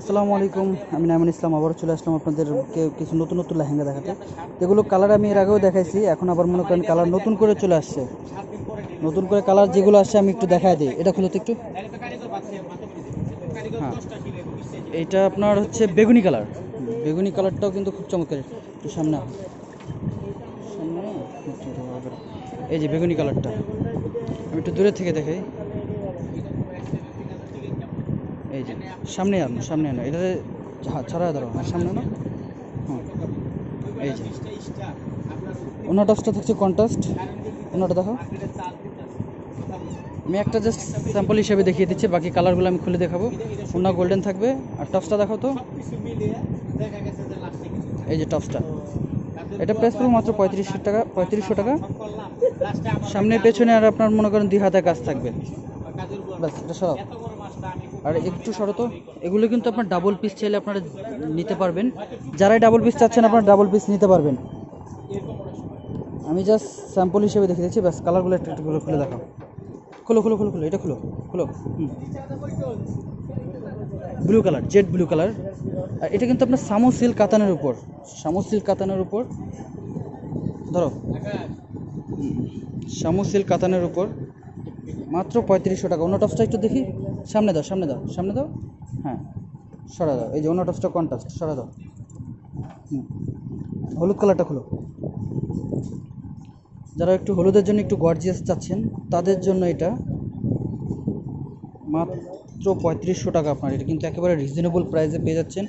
আসসালামু আলাইকুম, আমি নাইমুল ইসলাম আবার চলে আসলাম আপনাদেরকে কিছু নতুন নতুন লেহেঙ্গা দেখাতে। এগুলো কালার আমি এর আগেও দেখাইছি, এখন আবার মনে করেন কালার নতুন করে চলে আসছে। নতুন করে কালার যেগুলো আসছে আমি একটু দেখাই দিই, এটা খুলো তো একটু। হ্যাঁ এইটা আপনার হচ্ছে বেগুনি কালার বেগুনি কালারটাও কিন্তু খুব চমৎকার, একটু সামনে সামনে। এই যে বেগুনি কালারটা আমি একটু দূরে থেকে দেখাই এই যে সামনে আনো সামনে আনো। এটা ছাড়া ধরো আর সামনে না হুম। এই যে। টসটা থাকছে কন্ট্রাস্ট। অন্যটা দেখো। আমি একটা জাস্ট স্যাম্পল হিসেবে দেখিয়ে দিচ্ছি, বাকি কালারগুলো আমি খুলে দেখাবো। অন্য গোল্ডেন থাকবে। আর টপসটা দেখো তো। এই যে টপসটা এটা প্রাইস পড়বে মাত্র পঁয়ত্রিশশো টাকা পঁয়ত্রিশশো টাকা। সামনে, পেছনে আর আপনার মনে করেন দুই হাতে কাজ থাকবে। ব্যাস, এটা সব আর একটু শরত এগুলো কিন্তু আপনার ডাবল পিস চাইলে আপনারা নিতে পারবেন। যারাই ডাবল পিস চাচ্ছেন, আপনারা ডাবল পিস নিতে পারবেন। আমি জাস্ট স্যাম্পল হিসেবে দেখে দিচ্ছি, ব্যাস কালারগুলো একটু একটু খুলে দেখাও। খুলো খুলো খুলো খুলো, এটা খুলো খুলো blue colour jade blue colour আর এটা কিন্তু আপনার সামো সিল্ক কাতানের উপর। সামো সিল্ক কাতানের উপর। ধরো। সামো সিল্ক কাতানের উপর। মাত্র পঁয়ত্রিশশো টাকা। অন্য টপসটা একটু দেখি। সামনে দাও সামনে দাও সামনে দাও। হ্যাঁ সরা দাও। এই যে অন্য টপসটা কন্ট্রাস্ট সরা দাও। হলুদ কালারটা খুলো। যারা একটু হলুদের জন্য একটু গর্জিয়াস চাচ্ছেন, তাদের জন্য এটা মাত্র পঁয়ত্রিশশো টাকা আপনার। এটা কিন্তু একেবারে রিজনেবল প্রাইসে পেয়ে যাচ্ছেন।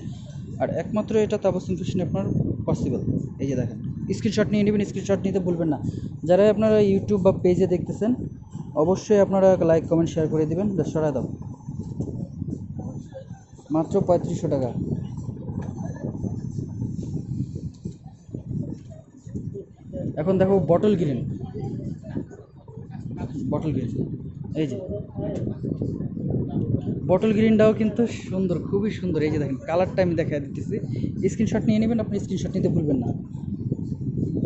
আর একমাত্র এটা তাবসুম ফ্যাশনে আপনার পসিবল এই যে দেখেন স্ক্রিনশট নিয়ে নেবেন স্ক্রিনশট নিতে ভুলবেন না। যারা আপনারা ইউটিউব বা পেজে দেখতেছেন অবশ্যই আপনারা লাইক কমেন্ট শেয়ার করে দিবেন। সরাই দাও। মাত্র পঁয়ত্রিশশো টাকা। এখন দেখো বটল গ্রিন বটল গ্রিন এই যে। বটল গ্রিনটাও কিন্তু সুন্দর, খুবই সুন্দর। এই যে দেখেন কালারটা আমি দেখা দিতেছি। স্ক্রিনশট নিয়ে নেবেন, আপনি স্ক্রিনশট নিতে ভুলবেন না।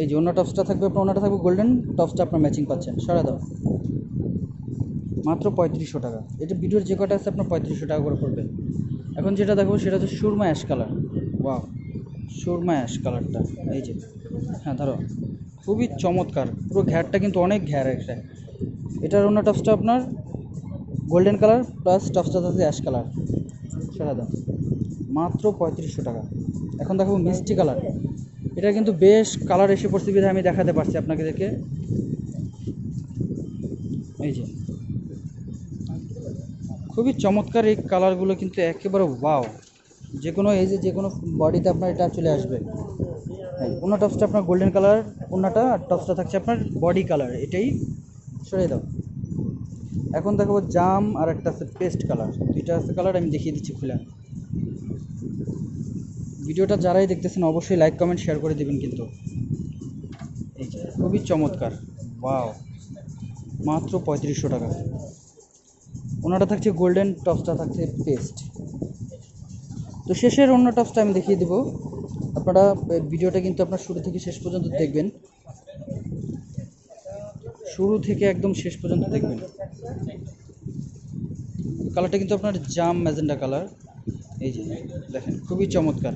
এই যে অন্য টপসটা থাকবে, আপনার অন্যটা থাকবে গোল্ডেন টপসটা আপনার ম্যাচিং পাচ্ছেন। সরা দাও। মাত্র পঁয়ত্রিশশো টাকা। এটা ভিডিওর যে কটা আছে, আপনার পঁয়ত্রিশশো টাকা করে পড়বে। এখন যেটা দেখব, সেটা হচ্ছে Surma ash colour. Wow, Surma ash কালারটা। এই যে হ্যাঁ ধরো। খুবই চমৎকার। পুরো ঘ্যারটা কিন্তু অনেক ঘ্যার একটা। এটার অন্য টপসটা আপনার গোল্ডেন কালার প্লাস টপসটা থাকছে অ্যাশ কালার। সেটা দাম মাত্র পঁয়ত্রিশশো টাকা। এখন দেখো মিষ্টি কালার। এটা কিন্তু বেশ কালার এসে পড়ছে বিধায় আমি দেখাতে পারছি আপনাকে দেখে এই যে খুবই চমৎকার এই কালারগুলো কিন্তু একেবারে ওয়াও। যে কোনো এই যে যে কোনো বডিতে আপনার এটা চলে আসবে। অন্য টপসটা আপনার গোল্ডেন কালার অন্যটা আর টপসটা থাকছে আপনার বডি কালার এটাই সরিয়ে দাও। এখন দেখাবো জাম আর একটা আছে পেস্ট কালার দুইটা আছে কালার আমি দেখিয়ে দিচ্ছি খুলে। ভিডিওটা যারাই দেখতেছেন অবশ্যই লাইক কমেন্ট শেয়ার করে দেবেন কিন্তু। এই খুবই চমৎকার, ওয়াও। মাত্র পঁয়ত্রিশশো টাকা। ওনাটা থাকছে গোল্ডেন টপসটা থাকছে পেস্ট তো শেষের অন্য টপসটা আমি দেখিয়ে দেবো। আপনারা ভিডিওটা কিন্তু আপনার শুরু থেকে শেষ পর্যন্ত দেখবেন। শুরু থেকে একদম শেষ পর্যন্ত দেখবেন। কালারটা কিন্তু আপনার জাম ম্যাজেন্ডা কালার। এই যে, দেখেন, খুবই চমৎকার।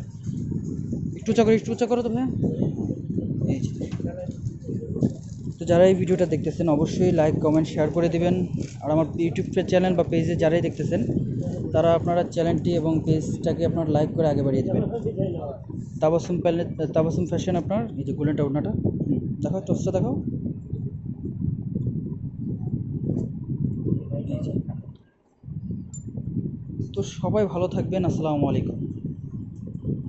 একটু উঁচা করো একটু উঁচা করো তো ভাই এই যে যারা এই ভিডিওটা দেখতেছেন অবশ্যই লাইক কমেন্ট শেয়ার করে দিবেন। আর আমার ইউটিউব চ্যানেল বা পেজে যারাই দেখতেছেন তারা আপনারা চ্যানেলটি এবং পেজটাকে আপনার লাইক করে আগে বাড়িয়ে দেবেন। তাবাসুম প্যালে তাবাসুম ফ্যাশন আপনার এই যে গোল্ডেনটা ওনাটা হুম, দেখো টসটা দেখো তো সবাই ভালো থাকবেন আসসালামু আলাইকুম।